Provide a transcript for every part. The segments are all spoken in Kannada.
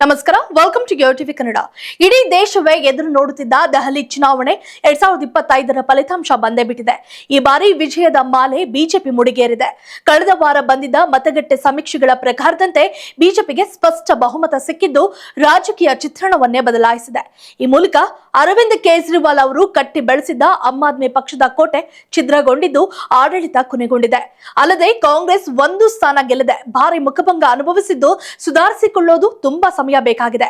ನಮಸ್ಕಾರ ವೆಲ್ಕಮ್ ಟು ಟಿವಿ ಕನ್ನಡ ಇಡೀ ದೇಶವೇ ಎದುರು ನೋಡುತ್ತಿದ್ದ ದೆಹಲಿ ಚುನಾವಣೆ ಎರಡ್ ಸಾವಿರದ ಇಪ್ಪತ್ತೈದರ ಫಲಿತಾಂಶ ಬಂದೇ ಬಿಟ್ಟಿದೆ ಈ ಬಾರಿ ವಿಜಯದ ಮಾಲೆ ಬಿಜೆಪಿ ಮುಡಿಗೇರಿದೆ. ಕಳೆದ ವಾರ ಬಂದಿದ್ದ ಮತಗಟ್ಟೆ ಸಮೀಕ್ಷೆಗಳ ಪ್ರಕಾರದಂತೆ ಬಿಜೆಪಿಗೆ ಸ್ಪಷ್ಟ ಬಹುಮತ ಸಿಕ್ಕಿದ್ದು ರಾಜಕೀಯ ಚಿತ್ರಣವನ್ನೇ ಬದಲಾಯಿಸಿದೆ. ಈ ಮೂಲಕ ಅರವಿಂದ್ ಕೇಜ್ರಿವಾಲ್ ಅವರು ಕಟ್ಟಿ ಬೆಳೆಸಿದ್ದ ಆಮ್ ಆದ್ಮಿ ಪಕ್ಷದ ಕೋಟೆ ಛಿದ್ರಗೊಂಡಿದ್ದು ಆಡಳಿತ ಕೊನೆಗೊಂಡಿದೆ. ಅಲ್ಲದೆ ಕಾಂಗ್ರೆಸ್ ಒಂದು ಸ್ಥಾನ ಗೆಲ್ಲದೆ ಭಾರಿ ಮುಖಭಂಗ ಅನುಭವಿಸಿದ್ದು ಸುಧಾರಿಸಿಕೊಳ್ಳೋದು ತುಂಬಾ ಸಮಯ ಬೇಕಾಗಿದೆ.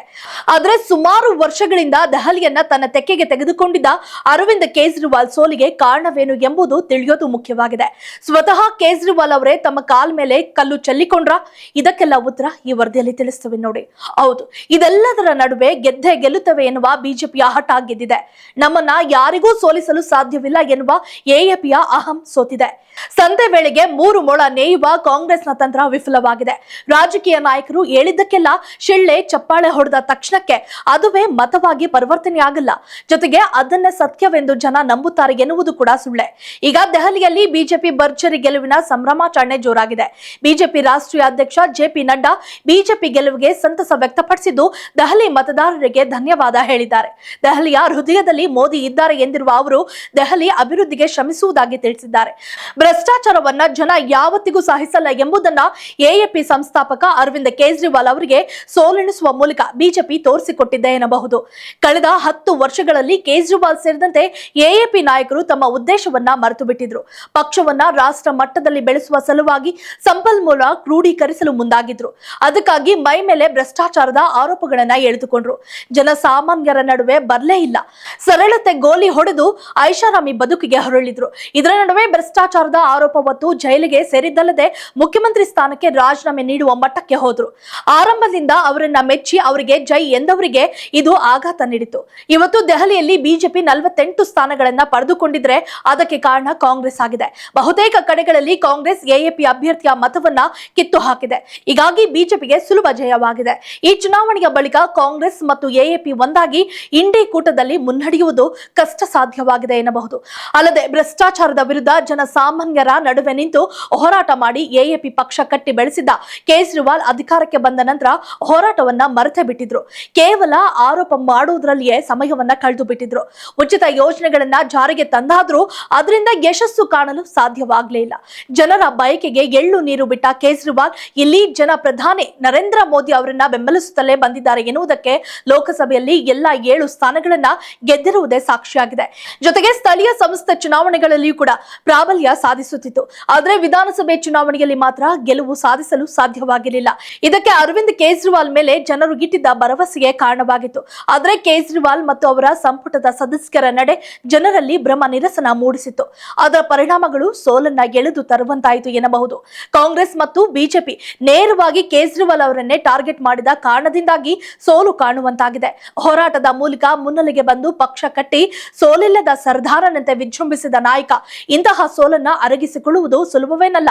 ಆದರೆ ಸುಮಾರು ವರ್ಷಗಳಿಂದ ದೆಹಲಿಯನ್ನ ತನ್ನ ತೆಕ್ಕೆಗೆ ತೆಗೆದುಕೊಂಡಿದ್ದ ಅರವಿಂದ್ ಕೇಜ್ರಿವಾಲ್ ಸೋಲಿಗೆ ಕಾರಣವೇನು ಎಂಬುದು ತಿಳಿಯೋದು ಮುಖ್ಯವಾಗಿದೆ. ಸ್ವತಃ ಕೇಜ್ರಿವಾಲ್ ಅವರೇ ತಮ್ಮ ಕಾಲ್ ಮೇಲೆ ಕಲ್ಲು ಚೆಲ್ಲಿಕೊಂಡ್ರ? ಇದಕ್ಕೆಲ್ಲ ಉತ್ತರ ಈ ವರದಿಯಲ್ಲಿ ತಿಳಿಸ್ತೇವೆ ನೋಡಿ. ಹೌದು, ಇದೆಲ್ಲದರ ನಡುವೆ ಗೆದ್ದೆ ಗೆಲ್ಲುತ್ತವೆ ಎನ್ನುವ ಬಿಜೆಪಿಯ ಹಠ ಗೆದ್ದಿದೆ. ನಮ್ಮನ್ನ ಯಾರಿಗೂ ಸೋಲಿಸಲು ಸಾಧ್ಯವಿಲ್ಲ ಎನ್ನುವ ಎಎಪಿಯ ಅಹಂ ಸೋತಿದೆ. ಸಂತೆ ವೇಳೆಗೆ ಮೂರು ಮೊಳ ನೇಯುವ ಕಾಂಗ್ರೆಸ್ನ ತಂತ್ರ ವಿಫಲವಾಗಿದೆ. ರಾಜಕೀಯ ನಾಯಕರು ಹೇಳಿದ್ದಕ್ಕೆಲ್ಲ ಶಿಳ್ಳೆ ಚಪ್ಪಾಳೆ ಹೊಡೆದ ತಕ್ಷಣಕ್ಕೆ ಅದುವೇ ಮತವಾಗಿ ಪರಿವರ್ತನೆಯಾಗಲ್ಲ. ಜೊತೆಗೆ ಅದನ್ನ ಸತ್ಯವೆಂದು ಜನ ನಂಬುತ್ತಾರೆ ಎನ್ನುವುದು ಕೂಡ ಸುಳ್ಳೆ. ಈಗ ದೆಹಲಿಯಲ್ಲಿ ಬಿಜೆಪಿ ಭರ್ಜರಿ ಗೆಲುವಿನ ಸಂಭ್ರಮಾಚರಣೆ ಜೋರಾಗಿದೆ. ಬಿಜೆಪಿ ರಾಷ್ಟ್ರೀಯ ಅಧ್ಯಕ್ಷ ಜೆಪಿ ನಡ್ಡಾ ಬಿಜೆಪಿ ಗೆಲುವಿಗೆ ಸಂತಸ ವ್ಯಕ್ತಪಡಿಸಿದ್ದು ದೆಹಲಿ ಮತದಾರರಿಗೆ ಧನ್ಯವಾದ ಹೇಳಿದ್ದಾರೆ. ದೆಹಲಿಯ ಹೃದಯದಲ್ಲಿ ಮೋದಿ ಇದ್ದಾರೆ ಎಂದಿರುವ ಅವರು ದೆಹಲಿ ಅಭಿವೃದ್ಧಿಗೆ ಶ್ರಮಿಸುವುದಾಗಿ ತಿಳಿಸಿದ್ದಾರೆ. ಭ್ರಷ್ಟಾಚಾರವನ್ನ ಜನ ಯಾವತ್ತಿಗೂ ಸಹಿಸಲ್ಲ ಎಂಬುದನ್ನ ಎಎಪಿ ಸಂಸ್ಥಾಪಕ ಅರವಿಂದ್ ಕೇಜ್ರಿವಾಲ್ ಅವರಿಗೆ ಸೋಲೆಣಿಸುವ ಮೂಲಕ ಬಿಜೆಪಿ ತೋರಿಸಿಕೊಟ್ಟಿದೆ ಎನ್ನಬಹುದು. ಕಳೆದ ಹತ್ತು ವರ್ಷಗಳಲ್ಲಿ ಕೇಜ್ರಿವಾಲ್ ಸೇರಿದಂತೆ ಎಎಪಿ ನಾಯಕರು ತಮ್ಮ ಉದ್ದೇಶವನ್ನ ಮರೆತು ಬಿಟ್ಟಿದ್ರು ಪಕ್ಷವನ್ನ ರಾಷ್ಟ್ರ ಮಟ್ಟದಲ್ಲಿ ಬೆಳೆಸುವ ಸಲುವಾಗಿ ಸಂಪನ್ಮೂಲ ಕ್ರೋಢೀಕರಿಸಲು ಮುಂದಾಗಿದ್ರು. ಅದಕ್ಕಾಗಿ ಮೈ ಮೇಲೆ ಭ್ರಷ್ಟಾಚಾರದ ಆರೋಪಗಳನ್ನ ಎಳೆದುಕೊಂಡ್ರು. ಜನಸಾಮಾನ್ಯರ ನಡುವೆ ಬರಲೇ ಇಲ್ಲ. ಸರಳತೆ ಗೋಲಿ ಹೊಡೆದು ಐಷಾರಾಮಿ ಬದುಕಿಗೆ ಹೊರಳಿದ್ರು. ಇದರ ನಡುವೆ ಭ್ರಷ್ಟಾಚಾರದ ಆರೋಪ ಹೊತ್ತು ಜೈಲಿಗೆ ಸೇರಿದ್ದಲ್ಲದೆ ಮುಖ್ಯಮಂತ್ರಿ ಸ್ಥಾನಕ್ಕೆ ರಾಜೀನಾಮೆ ನೀಡುವ ಮಟ್ಟಕ್ಕೆ ಹೋದ್ರು. ಆರಂಭದಿಂದ ಅವರನ್ನ ಮೆಚ್ಚಿ ಅವರಿಗೆ, ಜೈ ಎಂದವರಿಗೆ ಇದು ಆಘಾತ ನೀಡಿತು ಇವತ್ತು ದೆಹಲಿಯಲ್ಲಿ ಬಿಜೆಪಿ ನಲವತ್ತೆಂಟು ಸ್ಥಾನಗಳನ್ನ ಪಡೆದುಕೊಂಡಿದ್ರೆ ಅದಕ್ಕೆ ಕಾರಣ ಕಾಂಗ್ರೆಸ್ ಆಗಿದೆ. ಬಹುತೇಕ ಕಡೆಗಳಲ್ಲಿ ಕಾಂಗ್ರೆಸ್ ಎಎಪಿ ಅಭ್ಯರ್ಥಿಯ ಮತವನ್ನ ಕಿತ್ತು ಹಾಕಿದೆ. ಹೀಗಾಗಿ ಬಿಜೆಪಿಗೆ ಸುಲಭ ಜಯವಾಗಿದೆ. ಈ ಚುನಾವಣೆಯ ಬಳಿಕ ಕಾಂಗ್ರೆಸ್ ಮತ್ತು ಎಎಪಿ ಒಂದಾಗಿ ಇಂಡಿ ಕೂಟದಲ್ಲಿ ಮುನ್ನಡೆಯುವುದು ಕಷ್ಟ ಸಾಧ್ಯವಾಗಿದೆ ಎನ್ನಬಹುದು. ಅಲ್ಲದೆ ಭ್ರಷ್ಟಾಚಾರದ ವಿರುದ್ಧ ಜನಸಾಮಾನ್ಯರ ನಡುವೆ ನಿಂತು ಹೋರಾಟ ಮಾಡಿ ಎಎಪಿ ಪಕ್ಷ ಕಟ್ಟಿ ಬೆಳೆಸಿದ್ದ ಕೇಜ್ರಿವಾಲ್ ಅಧಿಕಾರಕ್ಕೆ ಬಂದ ನಂತರ ಹೋರಾಟವನ್ನ ಮರೆತೇ ಬಿಟ್ಟಿದ್ರು. ಕೇವಲ ಆರೋಪ ಮಾಡುವುದರಲ್ಲಿಯೇ ಸಮಯವನ್ನ ಕಳೆದು ಬಿಟ್ಟಿದ್ರು ಉಚಿತ ಯೋಜನೆಗಳನ್ನ ಜಾರಿಗೆ ತಂದಾದ್ರೂ ಅದರಿಂದ ಯಶಸ್ಸು ಕಾಣಲು ಸಾಧ್ಯವಾಗಲೇ ಇಲ್ಲ. ಜನರ ಬಯಕೆಗೆ ಎಳ್ಳು ನೀರು ಬಿಟ್ಟ ಕೇಜ್ರಿವಾಲ್ ಇಲ್ಲಿ ಜನ ಪ್ರಧಾನಿ ನರೇಂದ್ರ ಮೋದಿ ಅವರನ್ನ ಬೆಂಬಲಿಸುತ್ತಲೇ ಬಂದಿದ್ದಾರೆ ಎನ್ನುವುದಕ್ಕೆ ಲೋಕಸಭೆಯಲ್ಲಿ ಎಲ್ಲ ಏಳು ಸ್ಥಾನಗಳನ್ನ ಗೆದ್ದಿರುವುದೇ ಸಾಕ್ಷಿಯಾಗಿದೆ. ಜೊತೆಗೆ ಸ್ಥಳೀಯ ಸಂಸ್ಥೆ ಚುನಾವಣೆಗಳಲ್ಲಿಯೂ ಕೂಡ ಪ್ರಾಬಲ್ಯ ಸಾಧಿಸುತ್ತಿತ್ತು. ಆದರೆ ವಿಧಾನಸಭೆ ಚುನಾವಣೆಯಲ್ಲಿ ಮಾತ್ರ ಗೆಲುವು ಸಾಧಿಸಲು ಸಾಧ್ಯವಾಗಿರಲಿಲ್ಲ. ಇದಕ್ಕೆ ಅರವಿಂದ್ ಕೇಜ್ರಿವಾಲ್ ಮೇಲೆ ಜನರು ಇಟ್ಟಿದ್ದ ಭರವಸೆಗೆ ಕಾರಣವಾಗಿತ್ತು. ಆದರೆ ಕೇಜ್ರಿವಾಲ್ ಮತ್ತು ಅವರ ಸಂಪುಟದ ಸದಸ್ಯರ ನಡೆ ಜನರಲ್ಲಿ ಭ್ರಮ ನಿರಸನ ಮೂಡಿಸಿತ್ತು. ಅದರ ಪರಿಣಾಮಗಳು ಸೋಲನ್ನ ಎಳೆದು ತರುವಂತಾಯಿತು ಎನ್ನಬಹುದು. ಕಾಂಗ್ರೆಸ್ ಮತ್ತು ಬಿಜೆಪಿ ನೇರವಾಗಿ ಕೇಜ್ರಿವಾಲ್ ಅವರನ್ನೇ ಟಾರ್ಗೆಟ್ ಮಾಡಿದ ಕಾರಣದಿಂದಾಗಿ ಸೋಲು ಕಾಣುವಂತಾಗಿದೆ. ಹೋರಾಟದ ಮೂಲಕ ಮುನ್ನೆಲೆಗೆ ಬಂದು ಪಕ್ಷ ಕಟ್ಟಿ ಸೋಲಿಲ್ಲದ ಸರ್ದಾರನಂತೆ ವಿಜೃಂಭಿಸಿದ ನಾಯಕ ಇಂತಹ ಸೋಲನ್ನ ಅರಗಿಸಿಕೊಳ್ಳುವುದು ಸುಲಭವೇನಲ್ಲ.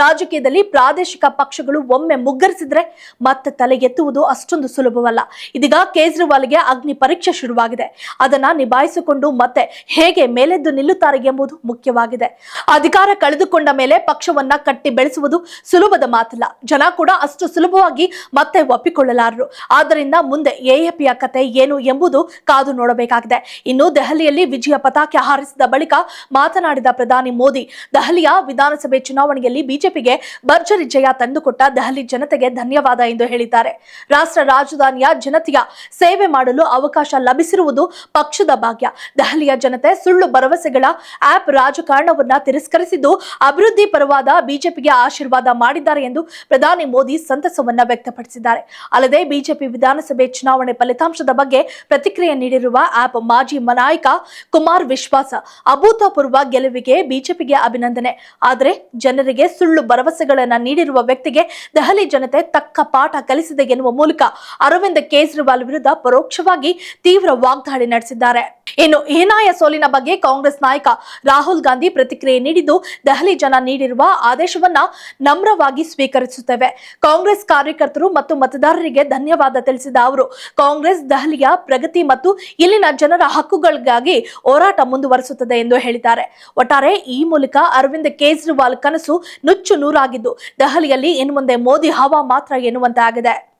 ರಾಜಕೀಯದಲ್ಲಿ ಪ್ರಾದೇಶಿಕ ಪಕ್ಷಗಳು ಒಮ್ಮೆ ಮುಗ್ಗರಿಸಿದ್ರೆ ಮತ್ತೆ ತಲೆ ಎತ್ತುವುದು ಅಷ್ಟೊಂದು ಸುಲಭವಲ್ಲ. ಇದೀಗ ಕೇಜ್ರಿವಾಲ್ಗೆ ಅಗ್ನಿ ಪರೀಕ್ಷೆ ಶುರುವಾಗಿದೆ. ಅದನ್ನ ನಿಭಾಯಿಸಿಕೊಂಡು ಮತ್ತೆ ಹೇಗೆ ಮೇಲೆದ್ದು ನಿಲ್ಲುತ್ತಾರೆ ಎಂಬುದು ಮುಖ್ಯವಾಗಿದೆ. ಅಧಿಕಾರ ಕಳೆದುಕೊಂಡ ಮೇಲೆ ಪಕ್ಷವನ್ನ ಕಟ್ಟಿ ಬೆಳೆಸುವುದು ಸುಲಭದ ಮಾತಲ್ಲ. ಜನ ಕೂಡ ಅಷ್ಟು ಸುಲಭವಾಗಿ ಮತ್ತೆ ಒಪ್ಪಿಕೊಳ್ಳಲಾರರು. ಆದ್ದರಿಂದ ಮುಂದೆ ಎಎಪಿಯ ಕತೆ ಏನು ಎಂಬುದು ಕಾದು ನೋಡಬೇಕಾಗಿದೆ. ಇನ್ನು ದೆಹಲಿಯಲ್ಲಿ ವಿಜಯ ಪತಾಕೆ ಹಾರಿಸಿದ ಬಳಿಕ ಮಾತನಾಡಿದ ಪ್ರಧಾನಿ ಮೋದಿ, ದೆಹಲಿಯ ವಿಧಾನಸಭೆ ಚುನಾವಣೆಯಲ್ಲಿ ಬಿಜೆಪಿಗೆ ಭರ್ಜರಿ ಜಯ ತಂದುಕೊಟ್ಟ ದೆಹಲಿ ಜನತೆಗೆ ಧನ್ಯವಾದ ಎಂದು ಹೇಳಿದ್ದಾರೆ. ರಾಷ್ಟ್ರ ರಾಜಧಾನಿಯ ಜನತೆಯ ಸೇವೆ ಮಾಡಲು ಅವಕಾಶ ಲಭಿಸಿರುವುದು ಪಕ್ಷದ ಭಾಗ್ಯ. ದೆಹಲಿಯ ಜನತೆ ಸುಳ್ಳು ಭರವಸೆಗಳ ಆಪ್ ರಾಜಕಾರಣವನ್ನ ತಿರಸ್ಕರಿಸಿದ್ದು ಅಭಿವೃದ್ಧಿ ಪರವಾದ ಬಿಜೆಪಿಗೆ ಆಶೀರ್ವಾದ ಮಾಡಿದ್ದಾರೆ ಎಂದು ಪ್ರಧಾನಿ ಮೋದಿ ಸಂತಸವನ್ನ ವ್ಯಕ್ತಪಡಿಸಿದ್ದಾರೆ. ಅಲ್ಲದೆ ಬಿಜೆಪಿ ವಿಧಾನಸಭೆ ಚುನಾವಣೆ ಫಲಿತಾಂಶದ ಬಗ್ಗೆ ಪ್ರತಿಕ್ರಿಯೆ ನೀಡಿರುವ ಆಪ್ ಮಾಜಿ ನಾಯಕ ಕುಮಾರ್ ವಿಶ್ವಾಸ ಅಭೂತಪೂರ್ವ ಗೆಲುವಿಗೆ ಬಿಜೆಪಿಗೆ ಅಭಿನಂದನೆ. ಆದರೆ ಜನರಿಗೆ ಸುಳ್ಳು ಭರವಸೆಗಳನ್ನ ನೀಡಿರುವ ವ್ಯಕ್ತಿಗೆ ದೆಹಲಿ ಜನತೆ ತಕ್ಕ ಪಾಠ ಕಲಿಸಿದೆ ಎನ್ನುವ ಮೂಲಕ ಅರವಿಂದ್ ಕೇಜ್ರಿವಾಲ್ ವಿರುದ್ಧ ಪರೋಕ್ಷವಾಗಿ ತೀವ್ರ ವಾಗ್ದಾಳಿ ನಡೆಸಿದ್ದಾರೆ. ಇನ್ನು ಹೀನಾಯ ಸೋಲಿನ ಬಗ್ಗೆ ಕಾಂಗ್ರೆಸ್ ನಾಯಕ ರಾಹುಲ್ ಗಾಂಧಿ ಪ್ರತಿಕ್ರಿಯೆ ನೀಡಿದ್ದು ದೆಹಲಿ ಜನ ನೀಡಿರುವ ಆದೇಶವನ್ನ ನಮ್ರವಾಗಿ ಸ್ವೀಕರಿಸುತ್ತೇವೆ. ಕಾಂಗ್ರೆಸ್ ಕಾರ್ಯಕರ್ತರು ಮತ್ತು ಮತದಾರರಿಗೆ ಧನ್ಯವಾದ ತಿಳಿಸಿದ ಅವರು, ಕಾಂಗ್ರೆಸ್ ದೆಹಲಿಯ ಪ್ರಗತಿ ಮತ್ತು ಇಲ್ಲಿನ ಜನರ ಹಕ್ಕುಗಳಿಗಾಗಿ ಹೋರಾಟ ಮುಂದುವರಿಸುತ್ತದೆ ಎಂದು ಹೇಳಿದ್ದಾರೆ. ಒಟ್ಟಾರೆ ಈ ಮೂಲಕ ಅರವಿಂದ್ ಕೇಜ್ರಿವಾಲ್ ಕನಸು ನುಚ್ಚು ನೂರಾಗಿದ್ದು, ದೆಹಲಿಯಲ್ಲಿ ಇನ್ನು ಮುಂದೆ ಹವಾ ಮಾತ್ರ ಎನ್ನುವಂತೆ ಆಗಿದೆ